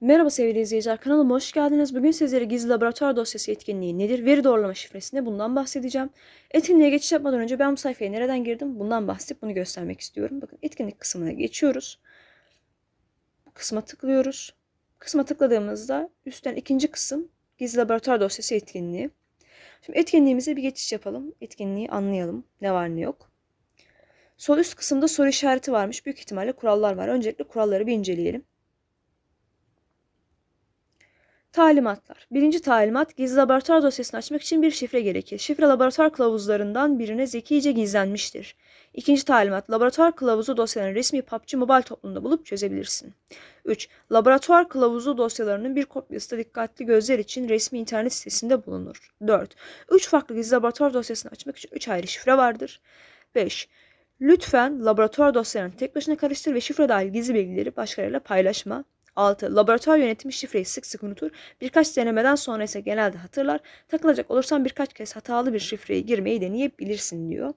Merhaba sevgili izleyiciler, kanalıma hoş geldiniz. Bugün sizlere gizli laboratuvar dosyası etkinliği nedir, veri doğrulama şifresi ne bundan bahsedeceğim. Etkinliğe geçiş yapmadan önce ben bu sayfaya nereden girdim bundan bahsedip bunu göstermek istiyorum. Bakın etkinlik kısmına geçiyoruz. Bu kısma tıklıyoruz. Kısma tıkladığımızda üstten ikinci kısım gizli laboratuvar dosyası etkinliği. Şimdi etkinliğimize bir geçiş yapalım. Etkinliği anlayalım. Ne var ne yok. Sol üst kısımda soru işareti varmış. Büyük ihtimalle kurallar var. Öncelikle kuralları bir inceleyelim. Talimatlar. Birinci talimat gizli laboratuvar dosyasını açmak için bir şifre gerekir. Şifre laboratuvar kılavuzlarından birine zekice gizlenmiştir. İkinci talimat laboratuvar kılavuzu dosyalarını resmi PUBG Mobile toplumunda bulup çözebilirsin. 3. Laboratuvar kılavuzu dosyalarının bir kopyası da dikkatli gözler için resmi internet sitesinde bulunur. 4. 3 farklı gizli laboratuvar dosyasını açmak için 3 ayrı şifre vardır. 5. Lütfen laboratuvar dosyalarını tek başına karıştır ve şifre dahil gizli bilgileri başkalarıyla paylaşma. 6. Laboratuvar yönetimi şifreyi sık sık unutur. Birkaç denemeden sonra ise genelde hatırlar. Takılacak olursan birkaç kez hatalı bir şifreyi girmeyi deneyebilirsin diyor.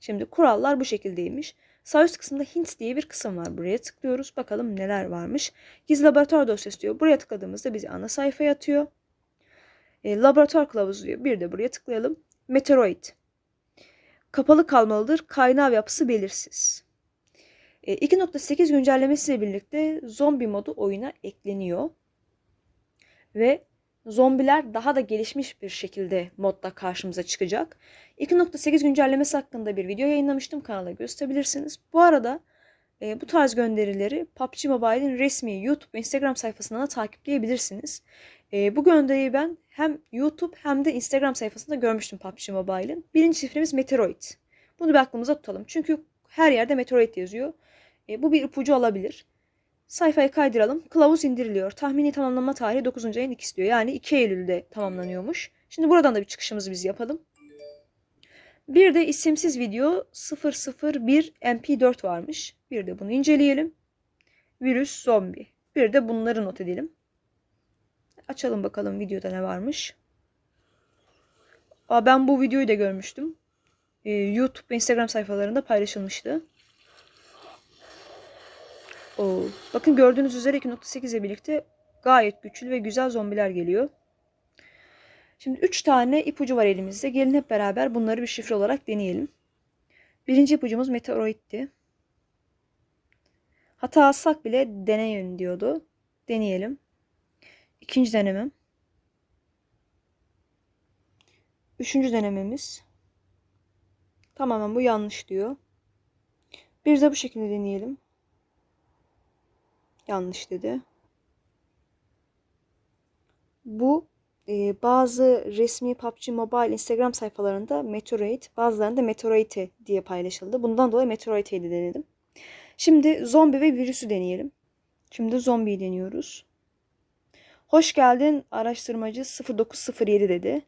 Şimdi kurallar bu şekildeymiş. Sağ üst kısımda Hints diye bir kısım var. Buraya tıklıyoruz. Bakalım neler varmış. Gizli laboratuvar dosyası diyor. Buraya tıkladığımızda bizi ana sayfaya atıyor. E, laboratuvar kılavuzu diyor. Bir de buraya tıklayalım. Meteoroid. Kapalı kalmalıdır. Kaynağı yapısı belirsiz. 2.8 güncellemesiyle birlikte zombi modu oyuna ekleniyor. Ve zombiler daha da gelişmiş bir şekilde modda karşımıza çıkacak. 2.8 güncellemesi hakkında bir video yayınlamıştım. Kanala gösterebilirsiniz. Bu arada e, bu tarz gönderileri PUBG Mobile'in resmi YouTube ve Instagram sayfasından da takipleyebilirsiniz. E, bu gönderiyi ben hem YouTube hem de Instagram sayfasında görmüştüm PUBG Mobile'in. Birinci şifremiz Meteoroid. Bunu bir aklımıza tutalım. Çünkü her yerde Meteoroid yazıyor. E, bu bir ipucu olabilir. Sayfayı kaydıralım. Kılavuz indiriliyor. Tahmini tamamlanma tarihi 9. ayın ikisi diyor. Yani 2 Eylül'de tamamlanıyormuş. Şimdi buradan da bir çıkışımızı biz yapalım. Bir de isimsiz video 001 MP4 varmış. Bir de bunu inceleyelim. Virüs, zombi. Bir de bunları not edelim. Açalım bakalım videoda ne varmış. Aa, ben bu videoyu da görmüştüm. Ee, YouTube ve Instagram sayfalarında paylaşılmıştı. Oo. Bakın gördüğünüz üzere 2.8 ile birlikte gayet güçlü ve güzel zombiler geliyor. Şimdi 3 tane ipucu var elimizde. Gelin hep beraber bunları bir şifre olarak deneyelim. Birinci ipucumuz meteoroitti. Hata alsak bile deneyin diyordu. Deneyelim. İkinci denemem. Üçüncü denememiz. Tamamen bu yanlış diyor. Bir de bu şekilde deneyelim. Yanlış dedi. Bu e, bazı resmi PUBG Mobile Instagram sayfalarında Meteoroid, bazılarında Meteoroid diye paylaşıldı. Bundan dolayı Meteoroid'i denedim. Şimdi zombi ve virüsü deneyelim. Şimdi zombiyi deniyoruz. Hoş geldin araştırmacı 0907 dedi.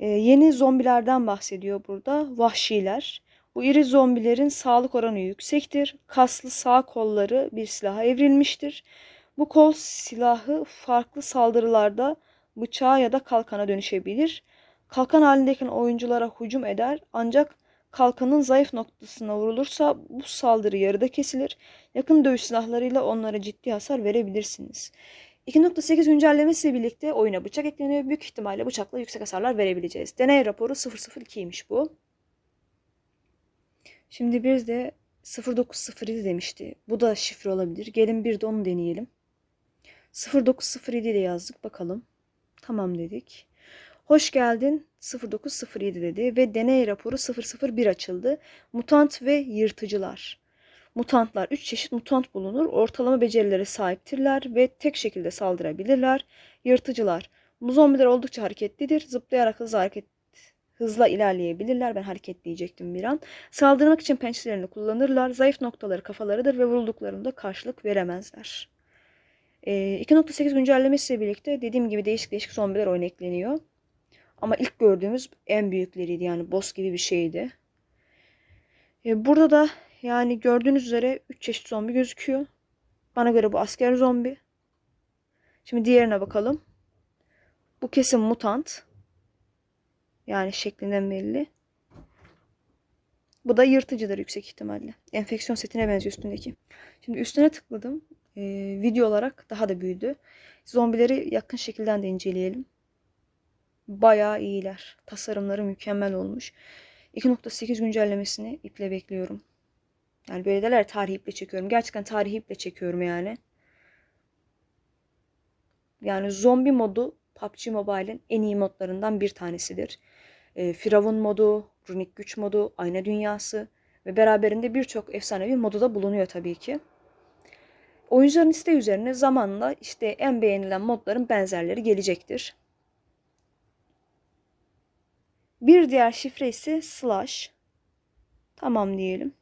E, yeni zombilerden bahsediyor burada. Vahşiler. Bu iri zombilerin sağlık oranı yüksektir. Kaslı sağ kolları bir silaha evrilmiştir. Bu kol silahı farklı saldırılarda bıçağa ya da kalkana dönüşebilir. Kalkan halindeyken oyunculara hücum eder ancak kalkanın zayıf noktasına vurulursa bu saldırı yarıda kesilir. Yakın dövüş silahlarıyla onlara ciddi hasar verebilirsiniz. 2.8 güncellemesiyle birlikte oyuna bıçak ekleniyor. Büyük ihtimalle bıçakla yüksek hasarlar verebileceğiz. Deney raporu 002'ymiş bu. Şimdi bir de 0907 demişti. Bu da şifre olabilir. Gelin bir de onu deneyelim. 0907 de yazdık bakalım. Tamam dedik. Hoş geldin 0907 dedi ve deney raporu 001 açıldı. Mutant ve yırtıcılar. Mutantlar 3 çeşit mutant bulunur. Ortalama becerilere sahiptirler ve tek şekilde saldırabilirler. Yırtıcılar. Bu zombiler oldukça hareketlidir. Zıplayarak hızlı hareket hızla ilerleyebilirler. Ben hareketleyecektim bir an. Saldırmak için pençelerini kullanırlar. Zayıf noktaları kafalarıdır ve vurulduklarında karşılık veremezler. E, 2.8 güncellemesiyle birlikte dediğim gibi değişik değişik zombiler oyuna ekleniyor. Ama ilk gördüğümüz en büyükleriydi yani boss gibi bir şeydi. E, burada da yani gördüğünüz üzere 3 çeşit zombi gözüküyor. Bana göre bu asker zombi. Şimdi diğerine bakalım. Bu kesin mutant. Yani şeklinden belli. Bu da yırtıcıdır yüksek ihtimalle. Enfeksiyon setine benziyor üstündeki. Şimdi üstüne tıkladım. e, video olarak daha da büyüdü. Zombileri yakın şekilden de inceleyelim. Bayağı iyiler. Tasarımları mükemmel olmuş. 2.8 güncellemesini iple bekliyorum. Yani böyle derler tarihi iple çekiyorum. Gerçekten tarihi iple çekiyorum yani. Yani zombi modu PUBG Mobile'in en iyi modlarından bir tanesidir. E, Firavun modu, runik güç modu, ayna dünyası ve beraberinde birçok efsanevi modu da bulunuyor tabii ki. Oyuncuların isteği üzerine zamanla işte en beğenilen modların benzerleri gelecektir. Bir diğer şifre ise slash. Tamam diyelim.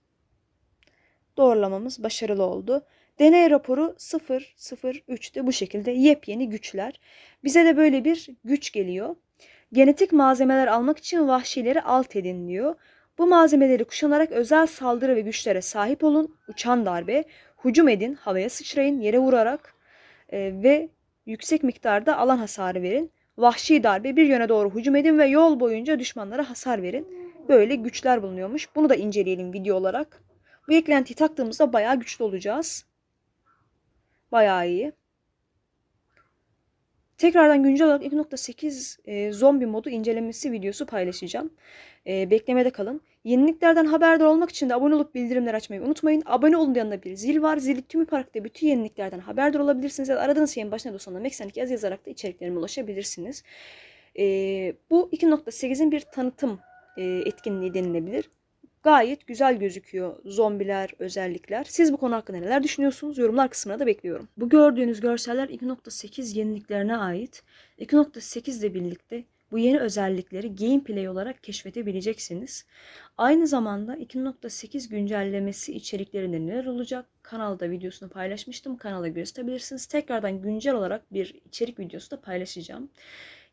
Doğrulamamız başarılı oldu. Deney raporu 003'te bu şekilde yepyeni güçler. Bize de böyle bir güç geliyor. Genetik malzemeler almak için vahşileri alt edin diyor. Bu malzemeleri kuşanarak özel saldırı ve güçlere sahip olun. Uçan darbe, hücum edin, havaya sıçrayın, yere vurarak e, ve yüksek miktarda alan hasarı verin. Vahşi darbe bir yöne doğru hücum edin ve yol boyunca düşmanlara hasar verin. Böyle güçler bulunuyormuş. Bunu da inceleyelim video olarak. Bu eklentiyi taktığımızda bayağı güçlü olacağız. Bayağı iyi. Tekrardan güncel olarak 2.8 e, zombi modu incelemesi videosu paylaşacağım. E, beklemede kalın. Yeniliklerden haberdar olmak için de abone olup bildirimler açmayı unutmayın. Abone olun yanında bir zil var. Zili tüm parkta bütün yeniliklerden haberdar olabilirsiniz. Ya da aradığınız şeyin başına da sonuna Meksanik yaz yazarak da içeriklerime ulaşabilirsiniz. E, bu 2.8'in bir tanıtım e, etkinliği denilebilir. Gayet güzel gözüküyor zombiler, özellikler. Siz bu konu hakkında neler düşünüyorsunuz? Yorumlar kısmına da bekliyorum. Bu gördüğünüz görseller 2.8 yeniliklerine ait. 2.8 ile birlikte bu yeni özellikleri gameplay olarak keşfedebileceksiniz. Aynı zamanda 2.8 güncellemesi içeriklerinde neler olacak? Kanalda videosunu paylaşmıştım. Kanala gösterebilirsiniz. Tekrardan güncel olarak bir içerik videosu da paylaşacağım.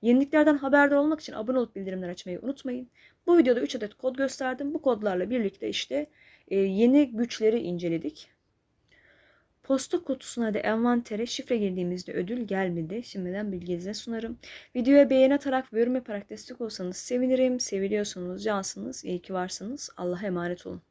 Yeniliklerden haberdar olmak için abone olup bildirimler açmayı unutmayın. Bu videoda 3 adet kod gösterdim. Bu kodlarla birlikte işte e, yeni güçleri inceledik. Posta kutusuna da envantere şifre girdiğimizde ödül gelmedi. Şimdiden bilginize sunarım. Videoya beğeni atarak ve yorum yaparak destek olsanız sevinirim. Seviliyorsanız cansınız. İyi ki varsınız. Allah'a emanet olun.